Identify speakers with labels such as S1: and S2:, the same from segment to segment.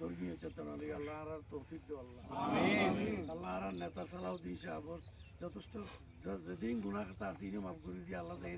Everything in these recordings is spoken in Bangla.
S1: ধর্মীয় চেতনা লই আল্লাহ আর তৌফিক দো আল্লাহ আল্লাহ আর নেতা সালাউদ্দিন সাহাবর যথেষ্ট য- যেদিন গুণা কথা আছে ইনি মাফ করে দিয়ে আল্লাহ দেয়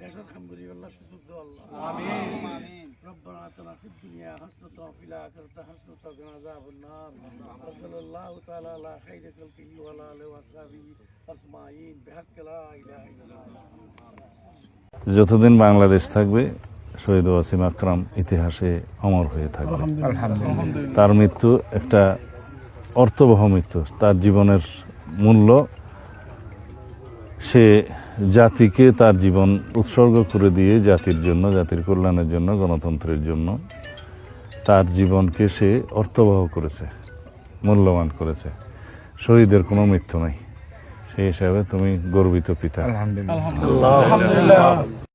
S1: দেশের খাম করি আল্লাহ সুযোগ দো আল্লাহ আমিন ربنا آتنا في الدنيا حسنة وفي الآخرة حسنة وقنا عذاب النار وصلى الله تعالى على خير خلقه وعلى آله وصحبه أجمعين بحق لا إله إلا الله
S2: যতদিন বাংলাদেশ থাকবে শহীদ ওয়াসিম আকরাম ইতিহাসে অমর হয়ে থাকবে। তার মৃত্যু একটা অর্থবহ মৃত্যু। তার জীবনের মূল্য সে জাতিকে তার জীবন উৎসর্গ করে দিয়ে জাতির জন্য জাতির কল্যাণের জন্য গণতন্ত্রের জন্য তার জীবনকে সে অর্থবহ করেছে মূল্যবান করেছে। শহীদের কোনো মৃত্যু নাই। সেই হিসাবে তুমি গর্বিত পিতা।
S3: আলহামদুলিল্লাহ।